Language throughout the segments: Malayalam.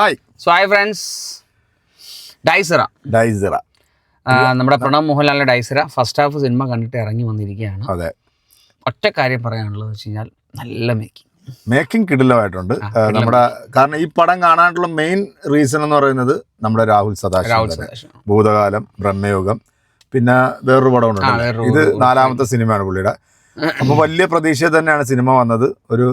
Hi. So hi friends Dies Irae Dies Irae നമ്മുടെ പ്രണവ് മോഹൻലാലിന്റെ ഡൈസറ ഫസ്റ്റ് ഹാഫ് സിനിമ കണ്ടിട്ട് ഇറങ്ങി വന്നിരിക്കുകയാണ്. അതെ. ഒറ്റ കാര്യം പറയാനുള്ളത് വെച്ച് കഴിഞ്ഞാൽ നല്ല മേക്കിംഗ് മേക്കിംഗ് കിടിലമായിട്ടുണ്ട്. നമ്മുടെ കാരണം ഈ പടം കാണാനുള്ള മെയിൻ റീസൺ എന്ന് പറയുന്നത് നമ്മുടെ രാഹുൽ സദാശിവ. ഭൂതകാലം ബ്രഹ്മയോഗം പിന്നെ വേറൊരു പടമുണ്ട് ഇത് നാലാമത്തെ സിനിമയാണ് പുള്ളിയുടെ. അപ്പൊ വലിയ പ്രതീക്ഷ തന്നെയാണ് സിനിമ വന്നത്. ഒരു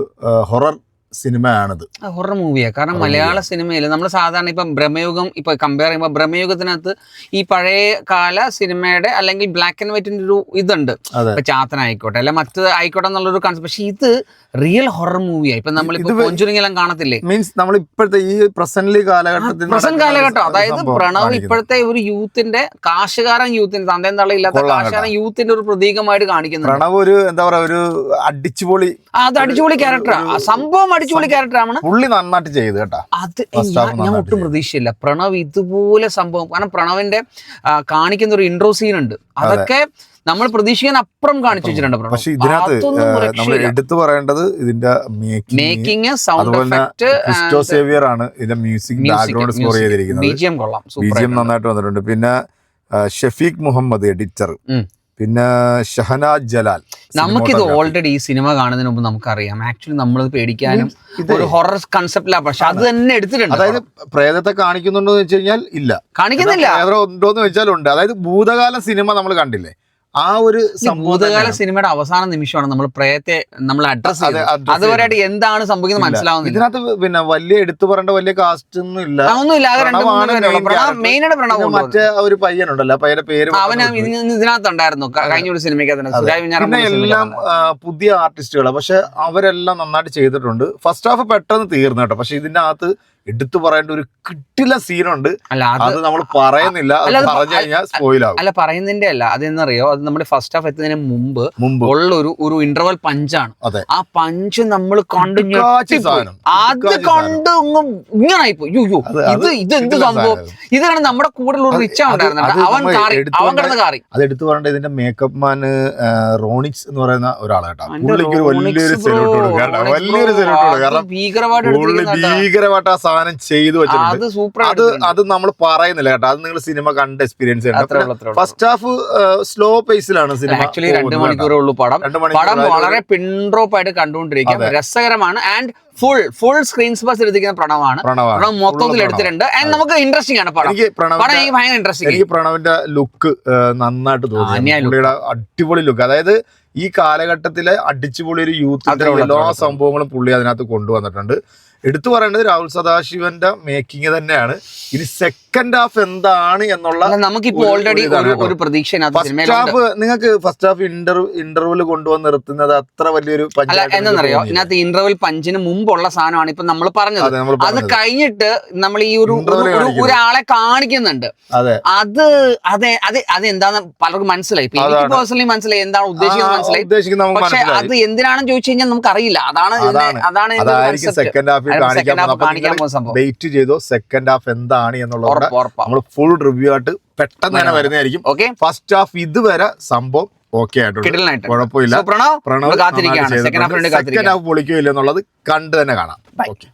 ഹൊറർ സിനിമയാണിത്. ഹൊറർ മൂവിയാണ് കാരണം മലയാള സിനിമയിൽ നമ്മൾ സാധാരണ ഇപ്പം ബ്രഹ്മയുഗം ഇപ്പൊ കമ്പയർ ചെയ്യുമ്പോൾ ബ്രഹ്മയുഗത്തിനകത്ത് ഈ പഴയ കാല സിനിമയുടെ അല്ലെങ്കിൽ ബ്ലാക്ക് ആൻഡ് വൈറ്റിന്റെ ഒരു ഇതുണ്ട്. ഇപ്പൊ ചാത്തൻ ആയിക്കോട്ടെ അല്ലെ മറ്റ് ആയിക്കോട്ടെ എന്നുള്ളൊരു കൺസെപ്റ്റ് പക്ഷെ ഇത് റിയൽ ഹൊറർ മൂവിയാണ് ഇപ്പൊ നമ്മളിപ്പോ വെ- കോഞ്ചുറിങ്ങെല്ലാം കാണത്തില്ലേ? മീൻസ് നമ്മൾ ഇപ്പോഴത്തെ ഈ പ്രസന്റ് കാലഘട്ടത്തിൽ പ്രസന്റ് കാലഘട്ടം. അതായത് പ്രണവ് ഇപ്പോഴത്തെ ഒരു യൂത്തിന്റെ കാശുകാരൻ യൂത്തിന്റെ തന്തയും തള്ളയില്ലാത്ത കാശുകാരൻ യൂത്തിന്റെ ഒരു പ്രതീകമായിട്ട് കാണിക്കുന്നു പ്രണവ് ഒരു എന്താ പറയാ ഒരു അടിച്ചുപൊളി അത് അടിച്ചുപൊളി ക്യാരക്ടറാണ് സംഭവം അടിച്ചുപൊളി ക്യാരക്ടറാണ് പുള്ളി നന്നായിട്ട് ചെയ്ത് കേട്ടോ. അത് ഞാൻ ഒട്ടും പ്രതീക്ഷയില്ല. പ്രണവ് ഇതുപോലെ സംഭവം കാരണം പ്രണവിന്റെ കാണിക്കുന്ന ഒരു ഇൻട്രോ സീൻ ഉണ്ട്. അതൊക്കെ നമ്മൾ പ്രതീക്ഷിക്കാൻ അപ്പുറം കാണിച്ചു വെച്ചിട്ടുണ്ട് പക്ഷെ ഇതിനകത്ത് നമ്മൾ എടുത്തു പറയേണ്ടത് ഇതിന്റെ മേക്കിംഗ് സൗണ്ട് എഫക്ട് സേവിയർ ആണ് ഇതിന്റെ മ്യൂസിക് ബാക്ക്ഗ്രൗണ്ട് സ്കോർ ചെയ്തിരിക്കുന്നത്. ബിജിഎം കൊള്ളാം. ബിജിഎം നന്നായിട്ട് വന്നിട്ടുണ്ട്. പിന്നെ ഷഫീഖ് മുഹമ്മദ് എഡിറ്റർ. പിന്നെ ഷഹനാജ് ജലാൽ നമുക്കിത്. ഓൾറെഡി ഈ സിനിമ കാണുന്നതിന് മുമ്പ് നമുക്കറിയാം. ആക്ച്വലി നമ്മൾ പേടിക്കാനും ഇത് ഒരു ഹൊറർ കൺസെപ്റ്റിലാണ് പക്ഷെ അത് തന്നെ എടുത്തിട്ടുണ്ട്. അതായത് പ്രേതത്തെ കാണിക്കുന്നുണ്ടോ എന്ന് വെച്ച് കഴിഞ്ഞാൽ ഇല്ല. കാണിക്കുന്നില്ല. പ്രേതം ഉണ്ടോ എന്ന് വെച്ചാൽ ഉണ്ട് അതായത് ഭൂതകാല സിനിമ നമ്മൾ കണ്ടില്ലേ? ആ ഒരു ഭൂതകാല സിനിമയുടെ അവസാന നിമിഷമാണ് നമ്മൾ പ്രേയത്തെ നമ്മൾ അഡ്രസ് അതുപോലെ അതുവരെയായിട്ട് എന്താണ് സംഭവിക്കുന്നത് മനസ്സിലാവുന്നത് ഇതിനകത്ത് പിന്നെ വലിയ എടുത്തു പറയേണ്ട വലിയ കാസ്റ്റ് ഒന്നും ഇല്ല. ഒന്നുമില്ല മറ്റേ ഒരു പയ്യനുണ്ടല്ലോ. പയ്യന്റെ പേര് അവൻ. ഇതിനകത്തുണ്ടായിരുന്നു. കഴിഞ്ഞ ഒരു സിനിമയ്ക്ക് എല്ലാം പുതിയ ആർട്ടിസ്റ്റുകളാണ് പക്ഷെ അവരെല്ലാം നന്നായിട്ട് ചെയ്തിട്ടുണ്ട്. ഫസ്റ്റ് ഹാഫ് പെട്ടെന്ന് തീർന്നു കേട്ടോ. പക്ഷെ ഇതിന്റെ അകത്ത് എടുത്തു പറയേണ്ട ഒരു കിട്ടില്ല സീനുണ്ട്. അല്ല അത് നമ്മൾ പറയുന്നില്ല. അല്ല, പറഞ്ഞു കഴിഞ്ഞാൽ സ്പോയിലാകും അല്ല പറയുന്നതിന്റെ അല്ല. അതെന്നറിയോ അത് നമ്മുടെ ഫസ്റ്റ് ഹാഫ് എത്തുന്നതിന് മുമ്പ് മുമ്പ്. ഉള്ള ഒരു ഒരു ഇന്റർവൽ പഞ്ചാണ് അതെ. ആ പഞ്ച് നമ്മൾ കണ്ടു. അത് കണ്ട് ഇത് ഇത് എന്ത് സംഭവം. ഇതാണ് നമ്മുടെ കൂടെ ഒരു റിച്ച അവൻ അവൻ കിടന്ന് കാറി. അത് എടുത്തു പറയേണ്ട ഇതിന്റെ മേക്കപ്പ് മാൻ റോണിക്സ് എന്ന് പറയുന്ന ഒരാളാട്ടോ പുള്ളിക്ക് വലിയൊരു സെലൂട്ട്. വലിയൊരു സെലൂട്ട് കാരണം ഭീകരമായിട്ട് ആ സാധനം ചെയ്തു വെച്ചിട്ടുണ്ട്. അത് നമ്മൾ പറയുന്നില്ല കേട്ടോ. അത് നിങ്ങൾ സിനിമ കണ്ട് എക്സ്പീരിയൻസ് ചെയ്യണം. ഫസ്റ്റ് ഹാഫ് സ്ലോ പേസിലാണ് സിനിമ ആക്ച്വലി രണ്ട് മണിക്കൂറേ. ഉള്ളൂ പടം. പടം വളരെ പിൻഡ്രോപ്പ് ആയിട്ട് കണ്ടുകൊണ്ടിരിക്കാം രസകരമാണ്. And full full screen space എടുത്തിരിക്കുന്ന പ്രണവാണ്. പടം മൊത്തത്തിൽ എടുത്തിട്ടുണ്ട്. ആൻഡ് നമുക്ക് ഇൻട്രസ്റ്റിംഗ് ആണ് പടം. എനിക്ക് പടം പ്രണവിന്റെ എനിക്ക് ഭയങ്കര ഇൻട്രസ്റ്റിംഗ് എനിക്ക് പ്രണവിന്റെ ലുക്ക് നന്നായിട്ട് തോന്നി. അടിപൊളി ലുക്ക് അതായത് ഈ കാലഘട്ടത്തിലെ അടിച്ചുപൊളി ഒരു യൂത്ത് എല്ലാ. സംഭവങ്ങളും പുള്ളി അതിനകത്ത് കൊണ്ടുവന്നിട്ടുണ്ട്. എടുത്തു പറയേണ്ടത് രാഹുൽ സദാശിവന്റെ മേക്കിംഗ് തന്നെയാണ്. ഇനി സെക്കൻഡ് ഹാഫ് എന്താണ് എന്നുള്ള നമുക്കിപ്പോ ഓൾറെഡി ഒരു പ്രതീക്ഷ ഫസ്റ്റ് ഹാഫ് നിങ്ങൾക്ക് ഫസ്റ്റ് ഹാഫ് ഇന്റർവ്യൂ ഇന്റർവ്യൂൽ കൊണ്ടുവന്ന് നിർത്തുന്നത് അത്ര വലിയൊരു തോന്നിയില്ല. ഇതിനകത്ത് പഞ്ചിന് മുമ്പുള്ള സാധനമാണ് ഇപ്പൊ നമ്മൾ പറഞ്ഞത്. അത് കഴിഞ്ഞിട്ട് നമ്മൾ ഈ ഒരു ഒരു- ഒരു- ഒരാളെ കാണിക്കുന്നുണ്ട്. അതെ. അത് അതെ എന്താന്ന് പലർക്കും മനസ്സിലായി. ഇപ്പൊ എനിക്ക് പേഴ്സണലി മനസ്സിലായി. എന്താണ് ഉദ്ദേശിക്കുന്നത് മനസ്സിലായി. പക്ഷെ അത് എന്തിനാണെന്ന് ചോദിച്ചു കഴിഞ്ഞാൽ നമുക്ക് അറിയില്ല അതാണ്. അതാണ്. സെക്കൻഡ് ഹാഫ് കാണിക്കാൻ പോകുന്ന സംഭവം. വെയിറ്റ് ചെയ്തോ? സെക്കൻഡ് ഹാഫ് എന്താണ് എന്നുള്ളത് നമ്മൾ ഫുൾ റിവ്യൂ ആയിട്ട് പെട്ടെന്ന് തന്നെ വരാം. വരുന്നതായിരിക്കും. ഓക്കെ ഫസ്റ്റ് ഹാഫ് ഇതുവരെ സംഭവം ഓക്കെ ആയിട്ടുണ്ട്. കുഴപ്പമില്ല. പ്രണവ് പ്രണവ് കാത്തിരിക്കുകയാണ്. സെക്കൻഡ് ഹാഫ് വേണ്ടി സെക്കൻഡ് കാത്തിരിക്കുകയാണ് ഹാഫ് പൊളിക്കോ ഇല്ലെന്നുള്ളത് കണ്ട് തന്നെ കാണാം. ഓക്കെ